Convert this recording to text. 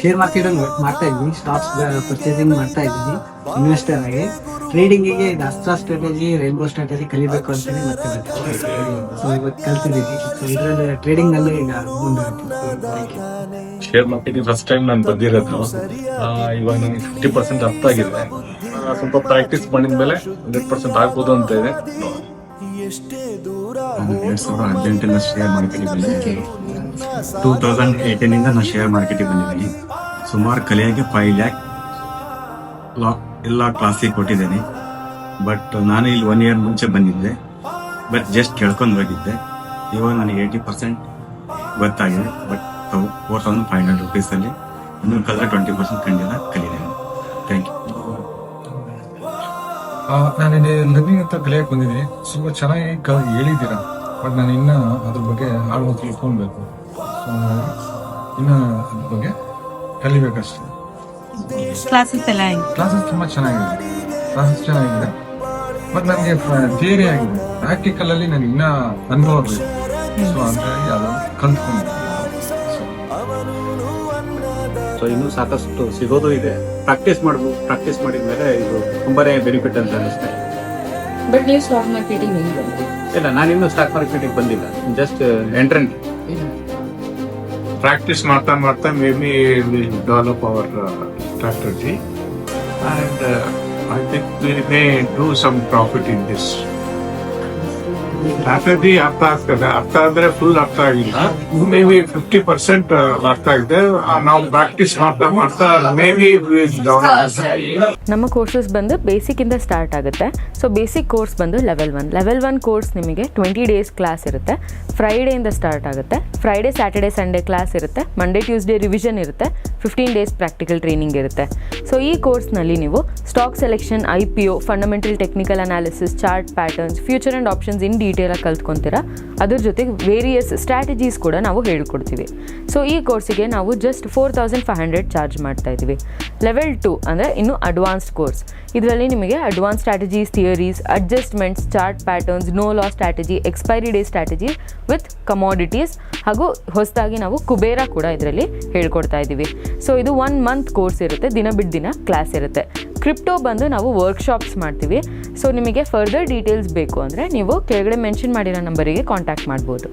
Share market ಮಾಡ್ತಾ ಇದ್ದೀನಿ. Stocks purchasing ಮಾಡ್ತಾ ಇದ್ದೀನಿ. ಇನ್ವೆಸ್ಟರ್ ಆಗಿ. ಟ್ರೇಡಿಂಗಿಗೆ ಇದು ಅಸ್ತ್ರ ಸ್ಟ್ರಾಟಜಿ ರೈನ್ಬೋ ಸ್ಟ್ರಾಟಜಿ ಕಲಿಬೇಕು ಅಂತೇಳಿ ಮತ್ತೆ ಸೊ ಇವತ್ತು ಕಲ್ತಿದ್ದೀನಿ. ಸೊ ಇದರಲ್ಲಿ ಟ್ರೇಡಿಂಗ್ ಅಲ್ಲಿ ಈಗ ಮುಂದೆ ಶೇರ್ ಮಾರ್ಕೆಟ್ ಫಸ್ಟ್ ಟೈಮ್ ನಾನು ಬಂದಿರೋದು. ಇವಾಗ ನನಗೆ ಫಿಫ್ಟಿ ಪರ್ಸೆಂಟ್ ಅರ್ಥ ಆಗಿದೆ. ಸ್ವಲ್ಪ ಪ್ರಾಕ್ಟೀಸ್ ಮಾಡಿದ್ಮೇಲೆ ಹಂಡ್ರೆಡ್ ಪರ್ಸೆಂಟ್ ಆಗ್ಬೋದು ಅಂತ ಇದೆ. ನಾನು ಎರಡ್ ಸಾವಿರದ ಹದಿನೆಂಟರಿಂದ ಶೇರ್ ಮಾರ್ಕೆಟ್ ಟೂ ತೌಸಂಡ್ ಏಯ್ಟೀನಿಂದ ನಾನು ಶೇರ್ ಮಾರ್ಕೆಟಿಗೆ ಬಂದಿದ್ದೀನಿ. ಸುಮಾರು ಕಲಿಯಾಗೆ ಫೈವ್ ಲ್ಯಾಕ್ ಲಾ, ಎಲ್ಲ ಕ್ಲಾಸಿಗೆ ಕೊಟ್ಟಿದ್ದೀನಿ. ಬಟ್ ನಾನು ಇಲ್ಲಿ ಒನ್ ಇಯರ್ ಮುಂಚೆ ಬಂದಿದ್ದೆ. ಬಟ್ ಜಸ್ಟ್ ಕೇಳ್ಕೊಂಡು ಹೋಗಿದ್ದೆ. ಇವಾಗ ನನಗೆ ಏಯ್ಟಿ ಪರ್ಸೆಂಟ್ ಗೊತ್ತಾಗಿದೆ. But four thousand five hundred ರುಪೀಸಲ್ಲಿ ಇನ್ನೂ ಕಲರ್ ಟ್ವೆಂಟಿ ಪರ್ಸೆಂಟ್ ಖಂಡಿತ ಕಲಿದ್ದೇನೆ ಥ್ಯಾಂಕ್ ಯು ನಾನು ಲರ್ನಿಂಗ್ ಅಂತ ಕಲಿಯಕ್ಕೆ ಬಂದಿದ್ದೀನಿ. ತುಂಬ ಚೆನ್ನಾಗಿ ಹೇಳಿದ್ದೀರಾ? ಬಟ್ ನಾನು ಇನ್ನ ಅದ್ರ ಬಗ್ಗೆ ಹಾಡು ತಿಳ್ಕೊಳ್ಬೇಕು ಸೊ ಇನ್ನ ಅದ್ರ ಬಗ್ಗೆ ಕಲಿಬೇಕಷ್ಟೇ. ಕ್ಲಾಸಸ್ ಎಲ್ಲ ಹೆಂಗೆ ಕ್ಲಾಸಸ್ ತುಂಬಾ ಚೆನ್ನಾಗಿದೆ. ಕ್ಲಾಸಸ್ ಚೆನ್ನಾಗಿದೆ. ಬಟ್ ನನಗೆ ಥಿಯರಿ ಆಗಿದೆ. ಪ್ರಾಕ್ಟಿಕಲ್ ಅಲ್ಲಿ ನನಗೆ ಇನ್ನ ಅನುಭವ ಬೇಕು. ಸೊ ಹಂಗಾಗಿ ಅದು ಕಲ್ತ್ಕೊಂಡು. ಸೊ ಇನ್ನೂ ಸಾಕಷ್ಟು ಸಿಗೋದು ಇದೆ. ಪ್ರಾಕ್ಟೀಸ್ ಮಾಡ್ಬೋದು ಪ್ರಾಕ್ಟೀಸ್ ಮಾಡಿದ್ಮೇಲೆ ಇದು ತುಂಬಾನೇ ಬೆನಿಫಿಟ್ ಅಂತ ಅನಿಸ್ತದೆ ಬಟ್ ನೀವು ಸ್ಟಾಕ್ ಮಾರ್ಕೆಟಿಂಗ್ ಹೆಂಗೆ ಇಲ್ಲ ನಾನು ಇನ್ನೂ ಸ್ಟಾಕ್ ಮಾರ್ಕೆಟಿಗೆ ಬಂದಿಲ್ಲ ಜಸ್ಟ್ ಎಂಟ್ರೆಂಟ್ practice ಮಾಡ್ತಾ ಮಾಡ್ತಾ maybe we'll develop our uh, strategy and uh, I think we may do some profit strategy ಅರ್ಥ ಆಗ್ತದೆ. ಅರ್ಥ ಅಂದ್ರೆ ಫುಲ್ ಅರ್ಥ ಆಗಿಲ್ಲ. ಮೇ ಬಿ ಫಿಫ್ಟಿ ಪರ್ಸೆಂಟ್ ಅರ್ಥ ಆಗಿದೆ. ಆ, ನಾವು ಪ್ರಾಕ್ಟೀಸ್ ಮಾಡ್ತಾ ಮಾಡ್ತಾ ಮೇ ಬಿ ನಮ್ಮ ಕೋರ್ಸಸ್ ಬಂದು ಬೇಸಿಕ್ ಇಂದ ಸ್ಟಾರ್ಟ್ ಆಗುತ್ತೆ. ಸೊ ಬೇಸಿಕ್ ಕೋರ್ಸ್ ಬಂದು level one level one course ನಿಮಗೆ ಟ್ವೆಂಟಿ ಡೇಸ್ ಕ್ಲಾಸ್ ಇರುತ್ತೆ. ಫ್ರೈಡೆಯಿಂದ ಸ್ಟಾರ್ಟ್ ಆಗುತ್ತೆ. ಫ್ರೈಡೆ ಸ್ಯಾಟರ್ಡೆ ಸಂಡೇ ಕ್ಲಾಸ್ ಇರುತ್ತೆ. ಮಂಡೇ ಟ್ಯೂಸ್ಡೇ ರಿವಿಷನ್ ಇರುತ್ತೆ. ಫಿಫ್ಟೀನ್ ಡೇಸ್ ಪ್ರಾಕ್ಟಿಕಲ್ ಟ್ರೈನಿಂಗ್ ಇರುತ್ತೆ. ಸೊ ಈ ಕೋರ್ಸ್ನಲ್ಲಿ ನೀವು stock selection I P O fundamental technical analysis chart patterns future and options in ಡೀಟೇಲಾಗಿ ಕಲ್ತ್ಕೊಂತೀರಾ? ಅದ್ರ ಜೊತೆಗೆ ವೇರಿಯಸ್ ಸ್ಟ್ರಾಟಜೀಸ್ ಕೂಡ ನಾವು ಹೇಳ್ಕೊಡ್ತೀವಿ. ಸೊ ಈ ಕೋರ್ಸಿಗೆ ನಾವು just four thousand five hundred charge ಮಾಡ್ತಾ ಇದ್ದೀವಿ. ಲೆವೆಲ್ ಟು ಅಂದರೆ ಇನ್ನು ಅಡ್ವಾನ್ಸ್ಡ್ ಕೋರ್ಸ್ ಇದರಲ್ಲಿ ನಿಮಗೆ advance strategies theories adjustments chart patterns no law strategy expiry day strategy with commodities ಹಾಗೂ ಹೊಸದಾಗಿ ನಾವು ಕುಬೇರ ಕೂಡ ಇದರಲ್ಲಿ ಹೇಳ್ಕೊಡ್ತಾ ಇದ್ದೀವಿ. ಸೊ ಇದು ಒನ್ ಮಂತ್ ಕೋರ್ಸ್ ಇರುತ್ತೆ. ದಿನ ಬಿಟ್ಟು ದಿನ ಕ್ಲಾಸ್ ಇರುತ್ತೆ. ಕ್ರಿಪ್ಟೋ ಬಂದು ನಾವು ವರ್ಕ್ಶಾಪ್ಸ್ ಮಾಡ್ತೀವಿ. ಸೊ ನಿಮಗೆ ಫರ್ದರ್ ಡೀಟೇಲ್ಸ್ ಬೇಕು ಅಂದರೆ ನೀವು ಕೆಳಗಡೆ ಮೆನ್ಷನ್ ಮಾಡಿರೋ ನಂಬರಿಗೆ ಕಾಂಟ್ಯಾಕ್ಟ್ ಮಾಡ್ಬೋದು.